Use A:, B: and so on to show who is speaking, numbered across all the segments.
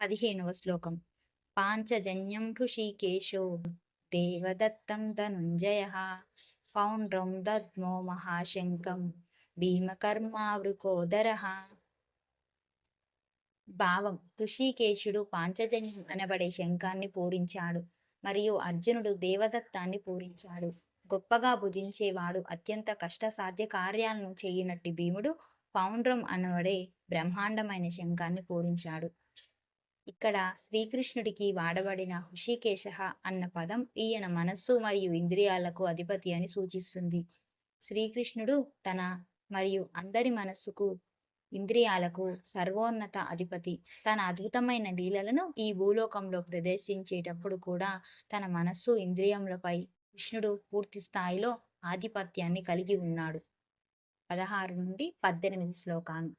A: పదిహేనవ శ్లోకం. పాంచజన్యం ఋషికేశో దేవదత్తం ధనుంజయ పౌండ్రం దద్మో మహాశంకం భీమకర్మావృకోదర. భావం ఋషికేశుడు పాంచజన్యం అనబడే శంఖాన్ని పూరించాడు మరియు అర్జునుడు దేవదత్తాన్ని పూరించాడు. గొప్పగా భుజించేవాడు అత్యంత కష్టసాధ్య కార్యాలను చేయనట్టి భీముడు పౌండ్రం అనబడే బ్రహ్మాండమైన శంఖాన్ని పూరించాడు. ఇక్కడ శ్రీకృష్ణుడికి వాడబడిన హృషికేశ అన్న పదం ఈయన మనస్సు మరియు ఇంద్రియాలకు అధిపతి అని సూచిస్తుంది. శ్రీకృష్ణుడు తన మరియు అందరి మనస్సుకు ఇంద్రియాలకు సర్వోన్నత అధిపతి. తన అద్భుతమైన లీలలను ఈ భూలోకంలో ప్రదర్శించేటప్పుడు కూడా తన మనస్సు ఇంద్రియములపై కృష్ణుడు పూర్తి స్థాయిలో ఆధిపత్యాన్ని కలిగి ఉన్నాడు. పదహారు నుండి పద్దెనిమిది శ్లోకాలు.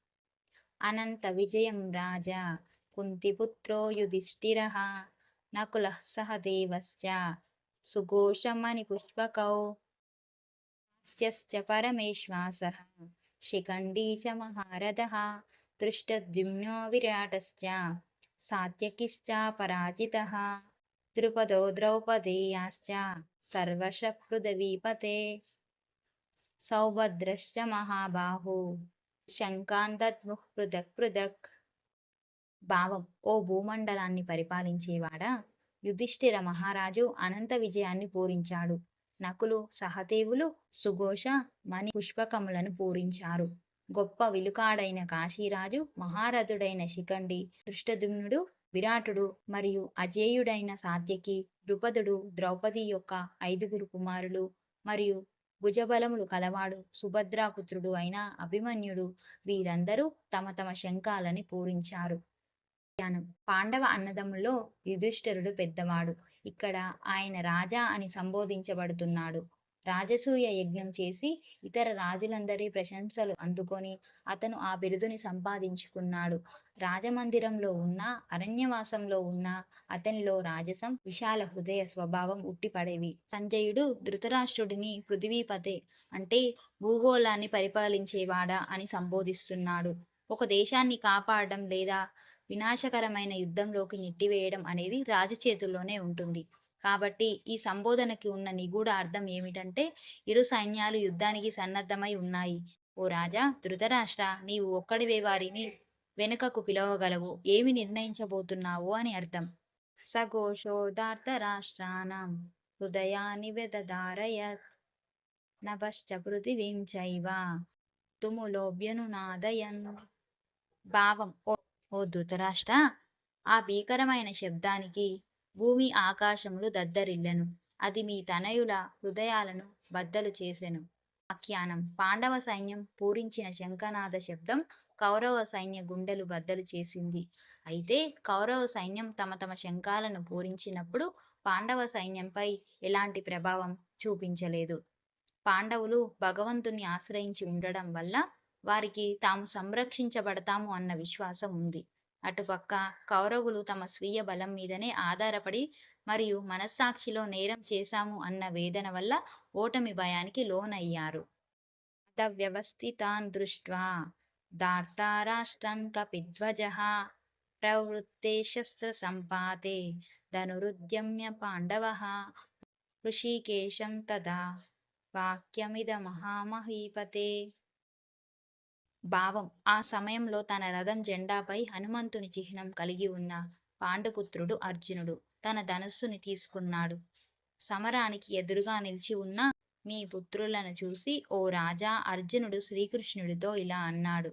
A: అనంత విజయం రాజా కుంతిపుత్రో యుధిష్ఠిర నకుల సహదేవశ్చ సుఘోషమణి పుష్పకౌ పరమేశ్వాస శిఖండీ చ మహారథ దృష్టద్యుమ్నో విరాటశ్చ సాత్యకిశ్చ పరాజిత ద్రుపదో ద్రౌపదేయాశ్చ సర్వశ పృథవీపతే సౌభద్రశ్చ మహాబాహు శంకాన్ దద్ముః పృథక్ పృథక్ భావం. ఓ భూమండలాన్ని పరిపాలించేవాడా? యుధిష్ఠిర మహారాజు అనంత విజయాన్ని పూరించాడు. నకులు సహదేవులు సుఘోష మణి పుష్పకములను పూరించారు. గొప్ప విలుకాడైన కాశీరాజు మహారథుడైన శిఖండి దృష్టదుమ్నుడు విరాటుడు మరియు అజేయుడైన సాత్యకి ద్రుపదుడు ద్రౌపది యొక్క ఐదుగురు కుమారులు మరియు భుజబలములు కలవాడు సుభద్రాపుత్రుడు అయిన అభిమన్యుడు వీరందరూ తమ తమ శంఖాలని పూరించారు. పాండవ అన్నదమ్ములో యుధిష్ఠరుడు పెద్దవాడు. ఇక్కడ ఆయన రాజా అని సంబోధించబడుతున్నాడు. రాజసూయ యజ్ఞం చేసి ఇతర రాజులందరి ప్రశంసలు అందుకొని అతను ఆ బిరుదుని సంపాదించుకున్నాడు. రాజమందిరంలో ఉన్న అరణ్యవాసంలో ఉన్న అతనిలో రాజసం విశాల హృదయ స్వభావం ఉట్టిపడేవి. సంజయుడు ధృతరాష్ట్రుడిని పృథివీపతే అంటే భూగోళాన్ని పరిపాలించేవాడా అని సంబోధిస్తున్నాడు. ఒక దేశాన్ని కాపాడడం లేదా వినాశకరమైన యుద్ధంలోకి నెట్టివేయడం అనేది రాజు చేతుల్లోనే ఉంటుంది. కాబట్టి ఈ సంబోధనకి ఉన్న నిగూఢ అర్థం ఏమిటంటే ఇరు సైన్యాలు యుద్ధానికి సన్నద్ధమై ఉన్నాయి. ఓ రాజా ధృతరాష్ట్ర నీవు ఒక్కడివే వారిని వెనుకకు పిలవగలవు. ఏమి నిర్ణయించబోతున్నావు అని అర్థం. సఘోషోదార్థ రాష్ట్రానం హృదయాన్ని వెదధారయత్ నభశ్చ పృథివీం చైవ తుములోభ్యనునాదయన్ భావం. ఓ ధృతరాష్ట్ర! ఆ భీకరమైన శబ్దానికి భూమి ఆకాశములు దద్దరిల్లెను. అది మీ తనయుల హృదయాలను బద్దలు చేసెను. ఆఖ్యానం పాండవ సైన్యం పూరించిన శంఖనాద శబ్దం కౌరవ సైన్య గుండెలు బద్దలు చేసింది. అయితే కౌరవ సైన్యం తమ తమ శంఖాలను పూరించినప్పుడు పాండవ సైన్యంపై ఎలాంటి ప్రభావం చూపించలేదు. పాండవులు భగవంతుని ఆశ్రయించి ఉండడం వల్ల వారికి తాము సంరక్షించబడతాము అన్న విశ్వాసం ఉంది. అటుపక్క కౌరవులు తమ స్వీయ బలం మీదనే ఆధారపడి మరియు మనస్సాక్షిలో నేరం చేశాము అన్న వేదన వల్ల ఓటమి భయానికి లోనయ్యారు. వ్యవస్థితాన్ దృష్ట్వా దార్తారాష్ట్రం కపిధ్వజ ప్రవృత్తే శస్త్ర సంపాతే ధనురుద్యమ్య పాండవ ఋషికేశం తదా వాక్యమిద మహామహీపతే భావం. ఆ సమయంలో తన రథం జెండాపై హనుమంతుని చిహ్నం కలిగి ఉన్న పాండుపుత్రుడు అర్జునుడు తన ధనుస్సుని తీసుకున్నాడు. సమరానికి ఎదురుగా నిలిచి ఉన్న మీ పుత్రులను చూసి ఓ రాజా అర్జునుడు శ్రీకృష్ణుడితో ఇలా అన్నాడు.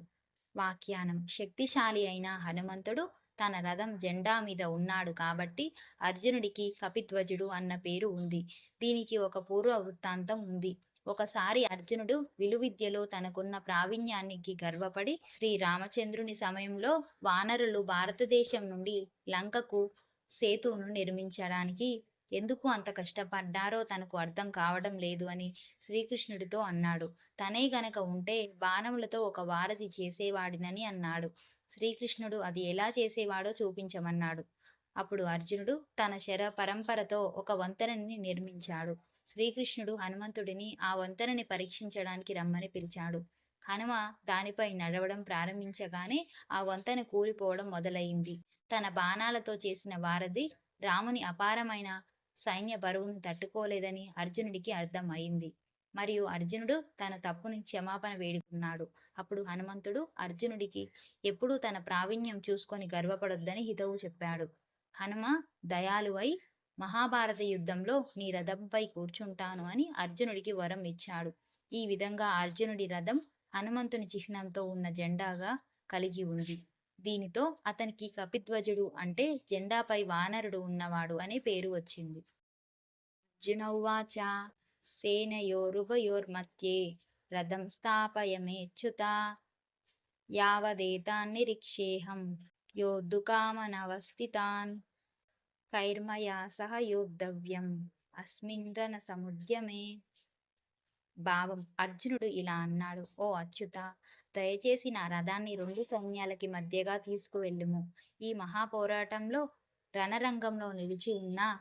A: వాక్యానం. శక్తిశాలి అయిన హనుమంతుడు తన రథం జెండా మీద ఉన్నాడు కాబట్టి అర్జునుడికి కపిధ్వజుడు అన్న పేరు ఉంది. దీనికి ఒక పూర్వ వృత్తాంతం ఉంది. ఒకసారి అర్జునుడు విలువిద్యలో తనకున్న ప్రావీణ్యానికి గర్వపడి శ్రీ రామచంద్రుని సమయంలో వానరులు భారతదేశం నుండి లంకకు సేతువును నిర్మించడానికి ఎందుకు అంత కష్టపడ్డారో తనకు అర్థం కావడం లేదు అని శ్రీకృష్ణుడితో అన్నాడు. తనే గనక ఉంటే బాణములతో ఒక వారధి చేసేవాడినని అన్నాడు. శ్రీకృష్ణుడు అది ఎలా చేసేవాడో చూపించమన్నాడు. అప్పుడు అర్జునుడు తన శర పరంపరతో ఒక వంతెనని నిర్మించాడు. శ్రీకృష్ణుడు హనుమంతుడిని ఆ వంతెనని పరీక్షించడానికి రమ్మని పిలిచాడు హనుమ దానిపై నడవడం ప్రారంభించగానే ఆ వంతెన కూలిపోవడం మొదలయింది. తన బాణాలతో చేసిన వారధి రాముని అపారమైన సైన్య బరువును తట్టుకోలేదని అర్జునుడికి అర్థం అయింది. మరియు అర్జునుడు తన తప్పుని క్షమాపణ వేడుకున్నాడు. అప్పుడు హనుమంతుడు అర్జునుడికి ఎప్పుడూ తన ప్రావీణ్యం చూసుకొని గర్వపడొద్దని హితవు చెప్పాడు. హనుమ దయాలువై మహాభారత యుద్ధంలో నీ రథంపై కూర్చుంటాను అని అర్జునుడికి వరం ఇచ్చాడు. ఈ విధంగా అర్జునుడి రథం హనుమంతుని చిహ్నంతో ఉన్న జెండాగా కలిగి ఉంది. దీనితో అతనికి కపిధ్వజుడు అంటే జెండాపై వానరుడు ఉన్నవాడు అనే పేరు వచ్చింది. అర్జునౌవాచ సేనయోరుభయోర్మధ్యే రథం స్థాపయమేచ్యుత యావదేతాన్నిరీక్షేహం యోద్ధుకామనవస్థితాన్ కైర్మయా సహ అస్మిన్ సముద్యమే. భావం. అర్జునుడు ఇలా అన్నాడు. ఓ అచ్యుత దయచేసి నా రథాన్ని రెండు సైన్యాలకి మధ్యగా తీసుకువెళ్ళుము. ఈ మహాపోరాటంలో రణరంగంలో నిలిచి ఉన్న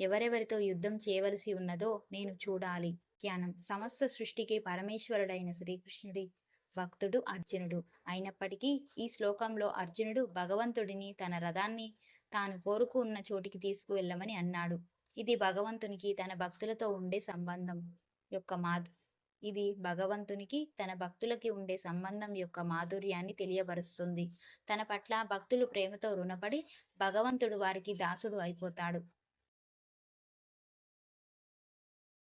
A: ఎవరెవరితో యుద్ధం చేయవలసి ఉన్నదో నేను చూడాలి. ధ్యానం సమస్త సృష్టికి పరమేశ్వరుడైన శ్రీకృష్ణుడి భక్తుడు అర్జునుడు. అయినప్పటికీ ఈ శ్లోకంలో అర్జునుడు భగవంతుడిని తన రథాన్ని తాను కోరుకున్న చోటికి తీసుకువెళ్ళమని అన్నాడు. ఇది భగవంతునికి తన భక్తులతో ఉండే సంబంధం యొక్క మాధు ఇది భగవంతునికి తన భక్తులకి ఉండే సంబంధం యొక్క మాధుర్యాన్ని తెలియబరుస్తుంది తన పట్ల భక్తులు ప్రేమతో రుణపడి భగవంతుడు వారికి దాసుడు అయిపోతాడు.